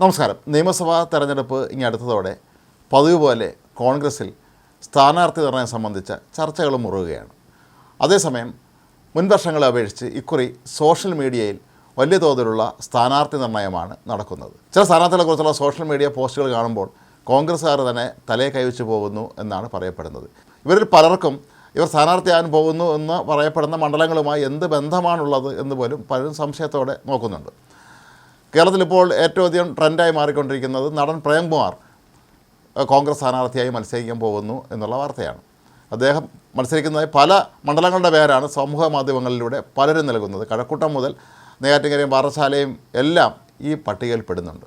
നമസ്കാരം. നിയമസഭാ തെരഞ്ഞെടുപ്പ് ഇനി അടുത്തതോടെ പതിവ് പോലെ കോൺഗ്രസിൽ സ്ഥാനാർത്ഥി നിർണയം സംബന്ധിച്ച ചർച്ചകൾ മുറുകയാണ് അതേസമയം മുൻ വർഷങ്ങളെ അപേക്ഷിച്ച് ഇക്കുറി സോഷ്യൽ മീഡിയയിൽ വലിയ തോതിലുള്ള സ്ഥാനാർത്ഥി നിർണയമാണ് നടക്കുന്നത്. ചില സ്ഥാനാർത്ഥികളെക്കുറിച്ചുള്ള സോഷ്യൽ മീഡിയ പോസ്റ്റുകൾ കാണുമ്പോൾ കോൺഗ്രസ്സുകാർ തന്നെ തലയെ കൈവച്ചു പോകുന്നു എന്നാണ് പറയപ്പെടുന്നത്. ഇവരിൽ പലർക്കും ഇവർ സ്ഥാനാർത്ഥിയാകാൻ പോകുന്നു എന്ന് പറയപ്പെടുന്ന മണ്ഡലങ്ങളുമായി എന്ത് ബന്ധമാണുള്ളത് എന്ന് പോലും പലരും സംശയത്തോടെ നോക്കുന്നുണ്ട്. കേരളത്തിൽ ഇപ്പോൾ ഏറ്റവും അധികം ട്രെൻഡായി മാറിക്കൊണ്ടിരിക്കുന്നത് നടൻ പ്രേംകുമാർ കോൺഗ്രസ് സ്ഥാനാർത്ഥിയായി മത്സരിക്കാൻ പോകുന്നു എന്നുള്ള വാർത്തയാണ്. അദ്ദേഹം മത്സരിക്കുന്നതായി പല മണ്ഡലങ്ങളുടെ പേരാണ് സമൂഹ മാധ്യമങ്ങളിലൂടെ പലരും നൽകുന്നത്. കഴക്കൂട്ടം മുതൽ നെയ്യാറ്റിൻകരയും പാറശാലയും എല്ലാം ഈ പട്ടികയിൽ പെടുന്നുണ്ട്.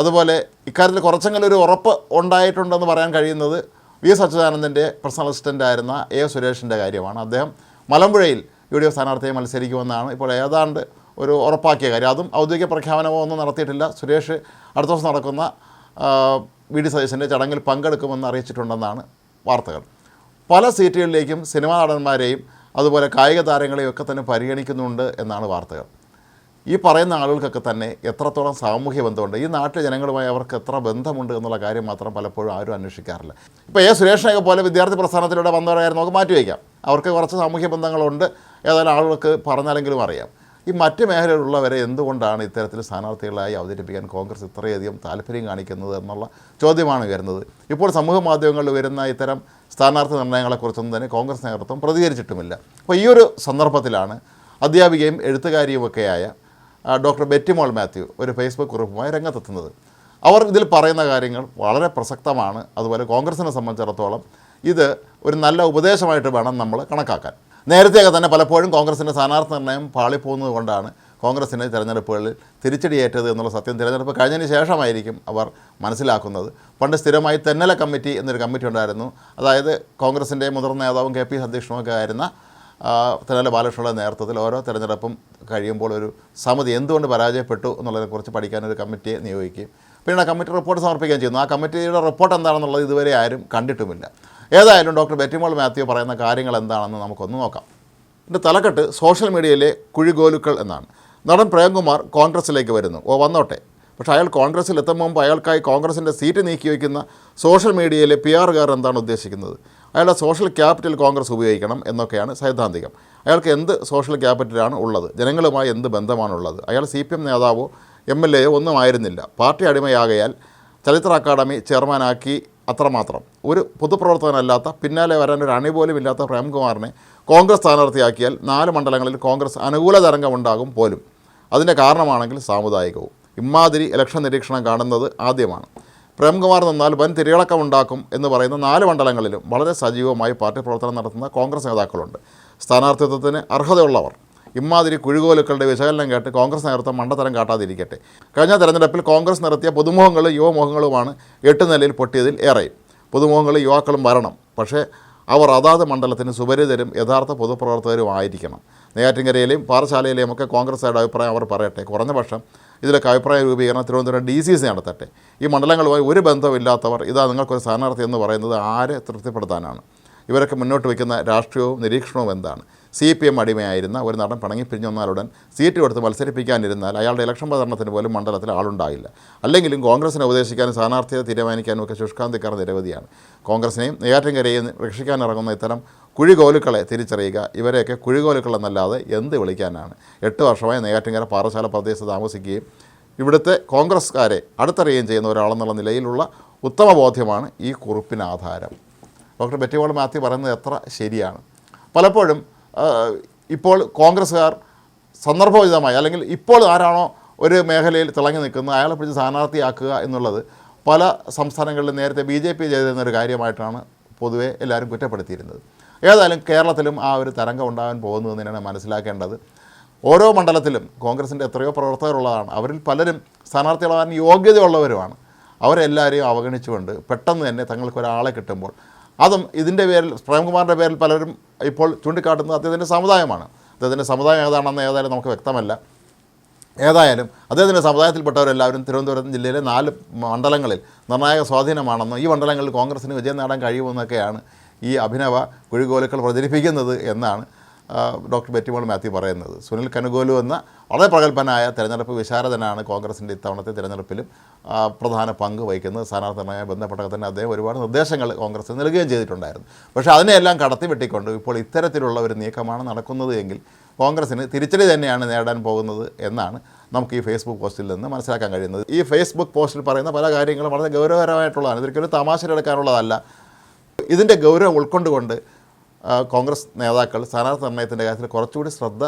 അതുപോലെ ഇക്കാര്യത്തിൽ കുറച്ചെങ്കിലും ഒരു ഉറപ്പ് ഉണ്ടായിട്ടുണ്ടെന്ന് പറയാൻ കഴിയുന്നത് വി എസ് അച്യുതാനന്ദന്റെ പേഴ്സണൽ അസിസ്റ്റന്റായിരുന്ന എ സുരേഷിന്റെ കാര്യമാണ്. അദ്ദേഹം മലമ്പുഴയിൽ യു ഡി എഫ് സ്ഥാനാർത്ഥിയെ മത്സരിക്കുമെന്നാണ് ഇപ്പോൾ ഏതാണ്ട് ഒരു ഉറപ്പാക്കിയ കാര്യം. അതും ഔദ്യോഗിക പ്രഖ്യാപനമോ ഒന്നും നടത്തിയിട്ടില്ല. സുരേഷ് അടുത്ത ദിവസം നടക്കുന്ന വി ഡി സതീശന്റെ ചടങ്ങിൽ പങ്കെടുക്കുമെന്ന് അറിയിച്ചിട്ടുണ്ടെന്നാണ് വാർത്തകൾ. പല സീറ്റുകളിലേക്കും സിനിമാ നടന്മാരെയും അതുപോലെ കായിക താരങ്ങളെയും ഒക്കെ തന്നെ പരിഗണിക്കുന്നുണ്ട് എന്നാണ് വാർത്തകൾ. ഈ പറയുന്ന ആളുകൾക്കൊക്കെ തന്നെ എത്രത്തോളം സാമൂഹ്യ ബന്ധമുണ്ട്? ഈ നാട്ടിലെ ജനങ്ങളുമായി അവർക്ക് എത്ര ബന്ധമുണ്ട് എന്നുള്ള കാര്യം മാത്രം പലപ്പോഴും ആരും അന്വേഷിക്കാറില്ല. ഇപ്പോൾ എ സുരേഷിനെയൊക്കെ പോലെ വിദ്യാർത്ഥി പ്രസ്ഥാനത്തിലൂടെ വന്നവരായിരുന്നു. നമുക്ക് മാറ്റി വയ്ക്കാം അവർക്ക് കുറച്ച് സാമൂഹ്യ ബന്ധങ്ങളുണ്ട്. ഏതായാലും ആളുകൾക്ക് പറഞ്ഞാലെങ്കിലും അറിയാം. ഈ മറ്റ് മേഖലയിലുള്ളവരെ എന്തുകൊണ്ടാണ് ഇത്തരത്തിൽ സ്ഥാനാർത്ഥികളായി അവതരിപ്പിക്കാൻ കോൺഗ്രസ് ഇത്രയധികം താല്പര്യം കാണിക്കുന്നത് എന്നുള്ള ചോദ്യമാണ് വരുന്നത്. ഇപ്പോൾ സമൂഹ മാധ്യമങ്ങളിൽ വരുന്ന ഇത്തരം സ്ഥാനാർത്ഥി നിർണയങ്ങളെക്കുറിച്ചൊന്നും തന്നെ കോൺഗ്രസ് നേതൃത്വം പ്രതികരിച്ചിട്ടുമില്ല. അപ്പോൾ ഈ ഒരു സന്ദർഭത്തിലാണ് അധ്യാപികയും എഴുത്തുകാരിയുമൊക്കെയായ ഡോക്ടർ ബെറ്റിമോൾ മാത്യു ഒരു ഫേസ്ബുക്ക് കുറിപ്പുമായി രംഗത്തെത്തുന്നത്. അവർ ഇതിൽ പറയുന്ന കാര്യങ്ങൾ വളരെ പ്രസക്തമാണ്. അതുപോലെ കോൺഗ്രസിനെ സംബന്ധിച്ചിടത്തോളം ഇത് ഒരു നല്ല ഉപദേശമായിട്ട് വേണം നമ്മൾ കണക്കാക്കാൻ. നേരത്തെയൊക്കെ തന്നെ പലപ്പോഴും കോൺഗ്രസിന്റെ സ്ഥാനാർത്ഥി നിർണയം പാളിപ്പോകുന്നത് കൊണ്ടാണ് കോൺഗ്രസിന്റെ തിരഞ്ഞെടുപ്പുകളിൽ തിരിച്ചടിയേറ്റത് എന്നുള്ള സത്യം തിരഞ്ഞെടുപ്പ് കഴിഞ്ഞതിന് ശേഷമായിരിക്കും അവർ മനസ്സിലാക്കുന്നത്. പണ്ട് സ്ഥിരമായി തെന്നല കമ്മിറ്റി എന്നൊരു കമ്മിറ്റി ഉണ്ടായിരുന്നു. അതായത് കോൺഗ്രസിന്റെ മുതിർന്ന നേതാവും കെ പി അധ്യക്ഷനുമൊക്കെ ആയിരുന്ന തെന്നല ബാലകൃഷ്ണയുടെ നേതൃത്വത്തിൽ ഓരോ തിരഞ്ഞെടുപ്പും കഴിയുമ്പോൾ ഒരു സമിതി എന്തുകൊണ്ട് പരാജയപ്പെട്ടു എന്നുള്ളതിനെക്കുറിച്ച് പഠിക്കാനൊരു കമ്മിറ്റിയെ നിയോഗിക്കുകയും പിന്നീട് കമ്മിറ്റി റിപ്പോർട്ട് സമർപ്പിക്കുകയും ചെയ്യുന്നു. ആ കമ്മിറ്റിയുടെ റിപ്പോർട്ട് എന്താണെന്നുള്ളത് ഇതുവരെ ആരും കണ്ടിട്ടുമില്ല. ഏതായാലും ഡോക്ടർ ബെറ്റിമോൾ മാത്യു പറയുന്ന കാര്യങ്ങൾ എന്താണെന്ന് നമുക്കൊന്ന് നോക്കാം. ഇതിന്റെ തലക്കെട്ട് സോഷ്യൽ മീഡിയയിലെ കുഴികോലുക്കൾ എന്നാണ്. നടൻ പ്രേംകുമാർ കോൺഗ്രസിലേക്ക് വരുന്നു. ഓ വന്നോട്ടെ. പക്ഷേ അയാൾ കോൺഗ്രസ്സിൽ എത്തുമ്പോൾ മുമ്പ് അയാൾക്കായി കോൺഗ്രസിന്റെ സീറ്റ് നീക്കി വയ്ക്കുന്ന സോഷ്യൽ മീഡിയയിലെ പി ആറുകാർ എന്താണ് ഉദ്ദേശിക്കുന്നത്? അയാളുടെ സോഷ്യൽ ക്യാപിറ്റൽ കോൺഗ്രസ് ഉപയോഗിക്കണം എന്നൊക്കെയാണ് സൈദ്ധാന്തികം. അയാൾക്ക് എന്ത് സോഷ്യൽ ക്യാപിറ്റലാണ് ഉള്ളത്? ജനങ്ങളുമായി എന്ത് ബന്ധമാണുള്ളത്? അയാൾ സി പി എം നേതാവോ എം എൽ എയോ ഒന്നും ആയിരുന്നില്ല. പാർട്ടി അടിമയാകയാൽ ചലച്ചിത്ര അക്കാദമി ചെയർമാനാക്കി അത്രമാത്രം. ഒരു പൊതുപ്രവർത്തകനല്ലാത്ത പിന്നാലെ വരാൻ ഒരു അണി പോലും ഇല്ലാത്ത പ്രേംകുമാറിനെ കോൺഗ്രസ് സ്ഥാനാർത്ഥിയാക്കിയാൽ നാല് മണ്ഡലങ്ങളിൽ കോൺഗ്രസ് അനുകൂല തരംഗമുണ്ടാകും പോലും. അതിന്റെ കാരണമാണെങ്കിൽ സാമുദായികവും. ഇമാതിരി ഇലക്ഷൻ നിരീക്ഷണം കാണുന്നത് ആദ്യമാണ്. പ്രേംകുമാർ നിന്നാൽ വൻ തിരികളക്കമുണ്ടാക്കും എന്ന് പറയുന്ന നാല് മണ്ഡലങ്ങളിലും വളരെ സജീവമായി പാർട്ടി പ്രവർത്തനം നടത്തുന്ന കോൺഗ്രസ് നേതാക്കളുണ്ട്. സ്ഥാനാർത്ഥിത്വത്തിന് അർഹതയുള്ളവർ. ഇമാതിരി കുഴുകോലുക്കളുടെ വിശകലനം കേട്ട് കോൺഗ്രസ് നേതൃത്വം മണ്ടത്തരം കാട്ടാതിരിക്കട്ടെ. കഴിഞ്ഞ തെരഞ്ഞെടുപ്പിൽ കോൺഗ്രസ് നടത്തിയ പുതുമുഖങ്ങളും യുവമുഖങ്ങളുമാണ് എട്ട് നിലയിൽ പൊട്ടിയതിൽ ഏറെയും പുതുമുഖങ്ങളും യുവാക്കളും വരണം. പക്ഷേ അവർ അതാത് മണ്ഡലത്തിന് സുപരിതരും യഥാർത്ഥ പൊതുപ്രവർത്തകരും ആയിരിക്കണം. നെയ്യാറ്റിൻകരയിലെയും പാറശാലയിലെയും ഒക്കെ കോൺഗ്രസ്സുകാരുടെ അഭിപ്രായം അവർ പറയട്ടെ. കുറഞ്ഞ പക്ഷം ഇതിലൊക്കെ അഭിപ്രായ രൂപീകരണം തിരുവനന്തപുരം ഡി സി സി നടത്തട്ടെ. ഈ മണ്ഡലങ്ങളുമായി ഒരു ബന്ധമില്ലാത്തവർ ഇതാ നിങ്ങൾക്കൊരു സ്ഥാനാർത്ഥി എന്ന് പറയുന്നത് ആരെ തൃപ്തിപ്പെടുത്താനാണ്? ഇവരൊക്കെ മുന്നോട്ട് വയ്ക്കുന്ന രാഷ്ട്രീയവും നിരീക്ഷണവും എന്താണ്? സി പി എം അടിമയായിരുന്ന ഒരു നടൻ പിണങ്ങിപ്പിരിഞ്ഞു വന്നാലുടൻ സീറ്റ് കൊടുത്ത് മത്സരിപ്പിക്കാനിരുന്നാൽ അയാളുടെ ഇലക്ഷൻ പ്രചരണത്തിന് പോലും മണ്ഡലത്തിൽ ആളുണ്ടായില്ല. അല്ലെങ്കിലും കോൺഗ്രസിനെ ഉപദേശിക്കാനും സ്ഥാനാർത്ഥിയെ തീരുമാനിക്കാനും ഒക്കെ ശുഷ്കാന്തിക്കാർ നിരവധിയാണ്. കോൺഗ്രസിനെയും നെയ്യാറ്റിൻകരയെയും രക്ഷിക്കാനിറങ്ങുന്ന ഇത്തരം കുഴികോലുക്കളെ തിരിച്ചറിയുക ഇവരെയൊക്കെ കുഴികോലുക്കൾ എന്നല്ലാതെ എന്ത് വിളിക്കാനാണ്? എട്ട് വർഷമായി നെയ്യാറ്റിൻകര പാറശാല പ്രദേശത്ത് താമസിക്കുകയും ഇവിടുത്തെ കോൺഗ്രസ്സുകാരെ അടുത്തറിയുകയും ചെയ്യുന്ന ഒരാളെന്നുള്ള നിലയിലുള്ള ഉത്തമ ബോധ്യമാണ് ഈ കുറിപ്പിന് ആധാരം. ഡോക്ടർ ബെറ്റിവോൾ മാത്യു പറയുന്നത് എത്ര ശരിയാണ്? പലപ്പോഴും ഇപ്പോൾ കോൺഗ്രസ്സുകാർ സന്ദർഭോചിതമായി അല്ലെങ്കിൽ ഇപ്പോൾ ആരാണോ ഒരു മേഖലയിൽ തിളങ്ങി നിൽക്കുന്നത് അയാളെ പിടിച്ച് സ്ഥാനാർത്ഥിയാക്കുക എന്നുള്ളത് പല സംസ്ഥാനങ്ങളിലും നേരത്തെ ബി ജെ പി ചെയ്തിരുന്ന ഒരു കാര്യമായിട്ടാണ് പൊതുവെ എല്ലാവരും കുറ്റപ്പെടുത്തിയിരുന്നത്. ഏതായാലും കേരളത്തിലും ആ ഒരു തരംഗം ഉണ്ടാകാൻ പോകുന്നു എന്ന് തന്നെയാണ് മനസ്സിലാക്കേണ്ടത്. ഓരോ മണ്ഡലത്തിലും കോൺഗ്രസിന്റെ എത്രയോ പ്രവർത്തകരുള്ളതാണ്. അവരിൽ പലരും സ്ഥാനാർത്ഥികളാകാൻ യോഗ്യതയുള്ളവരുമാണ്. അവരെല്ലാവരെയും അവഗണിച്ചുകൊണ്ട് പെട്ടെന്ന് തന്നെ തങ്ങൾക്ക് ഒരാളെ കിട്ടുമ്പോൾ അതും ഇതിന്റെ പേരിൽ പ്രേംകുമാറിന്റെ പേരിൽ പലരും ഇപ്പോൾ ചൂണ്ടിക്കാട്ടുന്നത് അദ്ദേഹത്തിന്റെ സമുദായമാണ്. അദ്ദേഹത്തിന്റെ സമുദായം ഏതാണെന്ന് ഏതായാലും നമുക്ക് വ്യക്തമല്ല. ഏതായാലും അദ്ദേഹത്തിന്റെ സമുദായത്തിൽപ്പെട്ടവരെല്ലാവരും തിരുവനന്തപുരം ജില്ലയിലെ നാല് മണ്ഡലങ്ങളിൽ നിർണായക സ്വാധീനമാണെന്നും ഈ മണ്ഡലങ്ങളിൽ കോൺഗ്രസിന് വിജയം നേടാൻ കഴിയുമെന്നൊക്കെയാണ് ഈ അഭിനവ കുഴികോലുക്കൾ പ്രചരിപ്പിക്കുന്നത് എന്നാണ് ഡോക്ടർ ബെറ്റിമോൾ മാത്യു പറയുന്നത്. സുനിൽ കനുഗോലു എന്ന വളരെ പ്രഗത്ഭനായ തെരഞ്ഞെടുപ്പ് വിശാരദനാണ് കോൺഗ്രസിന്റെ ഇത്തവണത്തെ തിരഞ്ഞെടുപ്പിലും പ്രധാന പങ്ക് വഹിക്കുന്നത്. സ്ഥാനാർത്ഥിയുമായി ബന്ധപ്പെട്ട തന്നെ അദ്ദേഹം ഒരുപാട് നിർദ്ദേശങ്ങൾ കോൺഗ്രസ് നൽകുകയും ചെയ്തിട്ടുണ്ടായിരുന്നു. പക്ഷേ അതിനെയെല്ലാം കടത്തി വെട്ടിക്കൊണ്ട് ഇപ്പോൾ ഇത്തരത്തിലുള്ള ഒരു നീക്കമാണ് നടക്കുന്നത് എങ്കിൽ കോൺഗ്രസിന് തിരിച്ചടി തന്നെയാണ് നേടാൻ പോകുന്നത് എന്നാണ് നമുക്ക് ഈ ഫേസ്ബുക്ക് പോസ്റ്റിൽ നിന്ന് മനസ്സിലാക്കാൻ കഴിയുന്നത്. ഈ ഫേസ്ബുക്ക് പോസ്റ്റിൽ പറയുന്ന പല കാര്യങ്ങളും വളരെ ഗൗരവകരമായിട്ടുള്ളതാണ് ഇതൊരിക്കലും തമാശയിലെടുക്കാനുള്ളതല്ല. ഇതിന്റെ ഗൗരവം ഉൾക്കൊണ്ടുകൊണ്ട് കോൺഗ്രസ് നേതാക്കൾ സ്ഥാനാർത്ഥി നിർണയത്തിന്റെ കാര്യത്തിൽ കുറച്ചുകൂടി ശ്രദ്ധ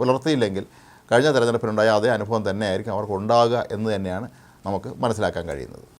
പുലർത്തിയില്ലെങ്കിൽ കഴിഞ്ഞ തെരഞ്ഞെടുപ്പിനുണ്ടായ അതേ അനുഭവം തന്നെയായിരിക്കും അവർക്ക് ഉണ്ടാകുക എന്ന് തന്നെയാണ് നമുക്ക് മനസ്സിലാക്കാൻ കഴിയുന്നത്.